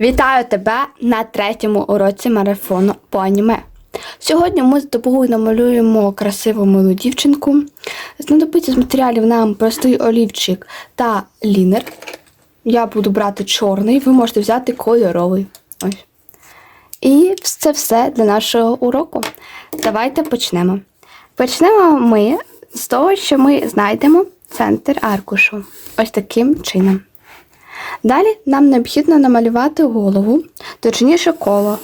Вітаю тебе на третьому уроці марафону по аніме. Сьогодні ми з тобою намалюємо красиву милу дівчинку. Знадобиться з матеріалів нам простий олівчик та лінер. Я буду брати чорний, ви можете взяти кольоровий. Ось. І це все для нашого уроку. Давайте почнемо. Почнемо ми з того, що ми знайдемо центр аркушу. Ось таким чином. Далі нам необхідно намалювати голову, точніше коло.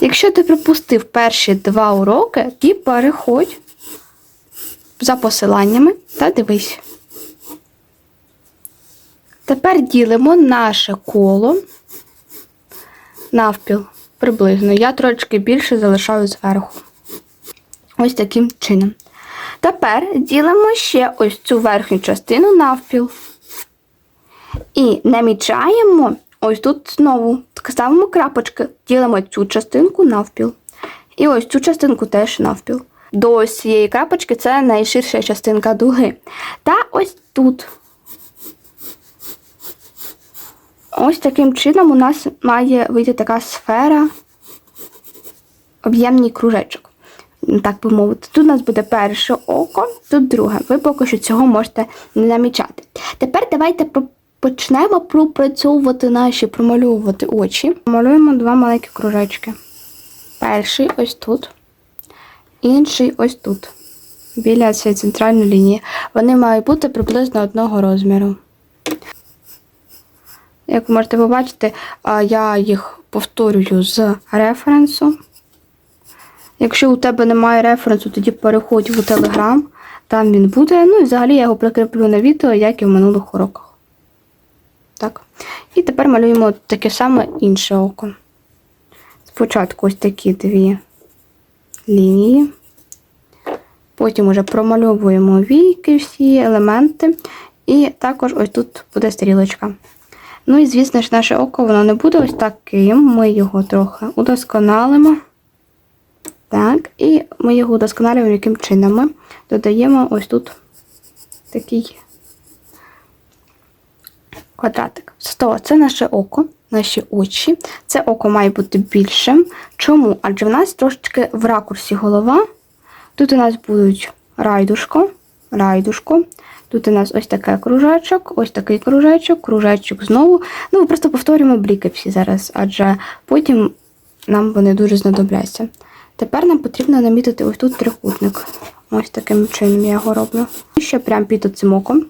Якщо ти пропустив перші два уроки, то переходь за посиланнями та дивись. Тепер ділимо наше коло навпіл приблизно. Я трошки більше залишаю зверху. Ось таким чином. Тепер ділимо ще ось цю верхню частину навпіл. І намічаємо ось тут знову ставимо крапочки, ділимо цю частинку навпіл. І ось цю частинку теж навпіл. До ось цієї крапочки це найширша частинка дуги. Та ось тут. Ось таким чином у нас має вийти така сфера, об'ємний кружечок так би мовити. Тут у нас буде перше око, тут друге. Ви поки що цього можете не намічати. Тепер давайте почнемо пропрацьовувати наші, промальовувати очі. Малюємо два маленькі кружечки. Перший ось тут, інший ось тут, біля цієї центральної лінії. Вони мають бути приблизно одного розміру. Як ви можете побачити, я їх повторюю з референсу. Якщо у тебе немає референсу, тоді переходь в Телеграм, там він буде. Ну і взагалі я його прикріплю на відео, як і в минулих уроках. Так. І тепер малюємо таке саме інше око. Спочатку ось такі дві лінії. Потім вже промальовуємо війки, всі елементи. І також ось тут буде стрілочка. Ну і, звісно ж, наше око воно не буде ось таким. Ми його трохи удосконалимо. Так, і ми його удосконалюємо яким чином ми додаємо ось тут такий квадратик. Сто, це наше око, наші очі. Це око має бути більшим. Чому? Адже в нас трошечки в ракурсі голова. Тут у нас будуть райдушко, райдушко. Тут у нас ось такий кружечок, ось такий кружечок, кружечок знову. Ну, ми просто повторюємо бліки всі зараз, адже потім нам вони дуже знадобляться. Тепер нам потрібно намітити ось тут трикутник. Ось таким чином я його роблю. І ще прямо під цим оком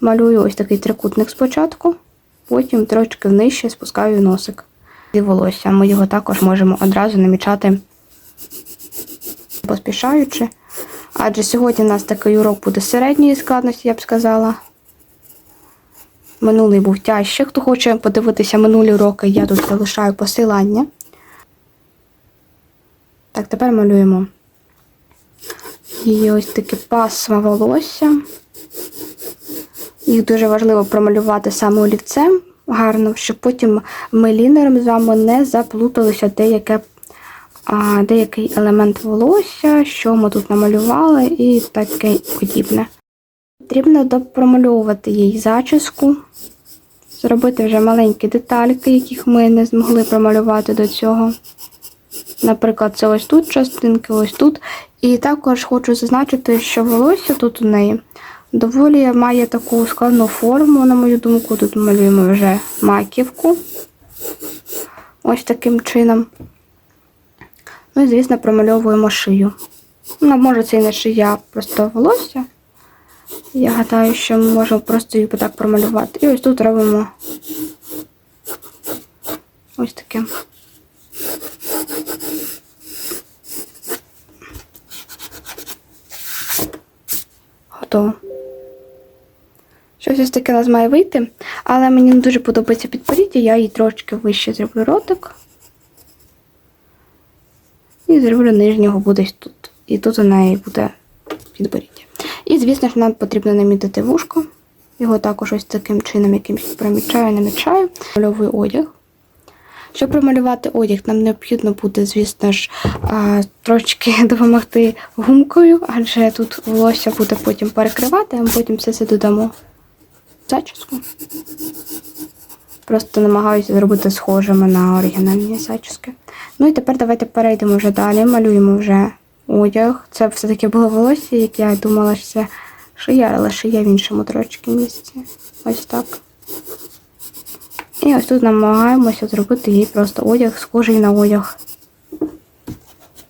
малюю ось такий трикутник спочатку, потім трошки нижче спускаю носик. І волосся. Ми його також можемо одразу намічати поспішаючи. Адже сьогодні у нас такий урок буде середньої складності, я б сказала. Минулий був тяжче. Хто хоче подивитися минулі уроки, я тут залишаю посилання. Так, тепер малюємо її ось таке пасма волосся. Їх дуже важливо промалювати саме олівцем гарно, щоб потім ми лінером з вами не заплуталися деяке, а, деякий елемент волосся, що ми тут намалювали, і таке подібне. Потрібно допромальовувати їй зачіску, зробити вже маленькі детальки, яких ми не змогли промалювати до цього. Наприклад, це ось тут частинки, ось тут. І також хочу зазначити, що волосся тут у неї доволі має таку складну форму, на мою думку. Тут малюємо вже маківку. Ось таким чином. Ну і, звісно, промальовуємо шию. Ну, може, це і не шия, просто волосся. Я гадаю, що ми можемо просто її так промалювати. І ось тут робимо ось таке. Готово. Щось ось таке у нас має вийти, але мені не дуже подобається підборіддя, я її трошки вище зроблю ротик. І зроблю нижнього буде тут. І тут у неї буде підборіддя. І, звісно ж, нам потрібно намітити вушко. Його також ось таким чином якимось промічаю, намічаю. Мальовую одяг. Щоб промалювати одяг, нам необхідно буде, звісно ж, трошки допомогти гумкою, адже тут волосся буде потім перекривати, а ми потім все це додамо зачіску. Просто намагаюся зробити схожими на оригінальні зачіски. Ну і тепер давайте перейдемо вже далі. Малюємо вже одяг. Це все-таки було волосся, як я думала, що це шия, але шия в іншому трошки місці. Ось так. І ось тут намагаємося зробити їй просто одяг, схожий на одяг.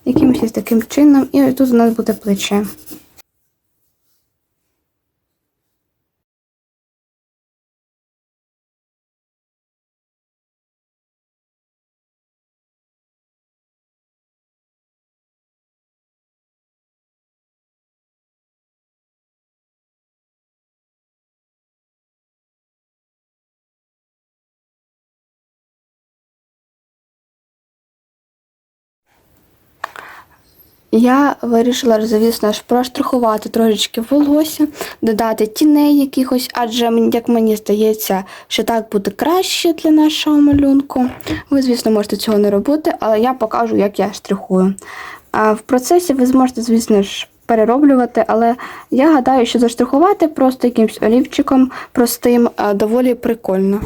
Якимось таким чином. І ось тут у нас буде плече. Я вирішила, звісно ж, проштрихувати трошечки волосся, додати тіней якихось, адже як мені здається, що так буде краще для нашого малюнку. Ви, звісно, можете цього не робити, але я покажу, як я штрихую. А в процесі ви зможете, звісно ж, перероблювати, але я гадаю, що заштрихувати просто якимсь олівчиком простим доволі прикольно.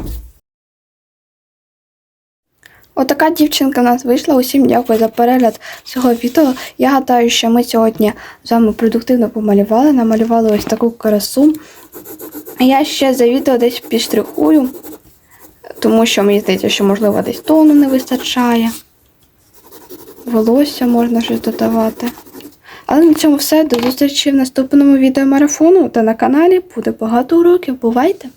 Отака дівчинка в нас вийшла. Усім дякую за перегляд цього відео. Я гадаю, що ми сьогодні з вами продуктивно помалювали, намалювали ось таку красу. Я ще за відео десь підштрихую, тому що мені здається, що, можливо, десь тону не вистачає. Волосся можна щось додавати. Але на цьому все. До зустрічі в наступному відео марафону та на каналі буде багато уроків. Бувайте!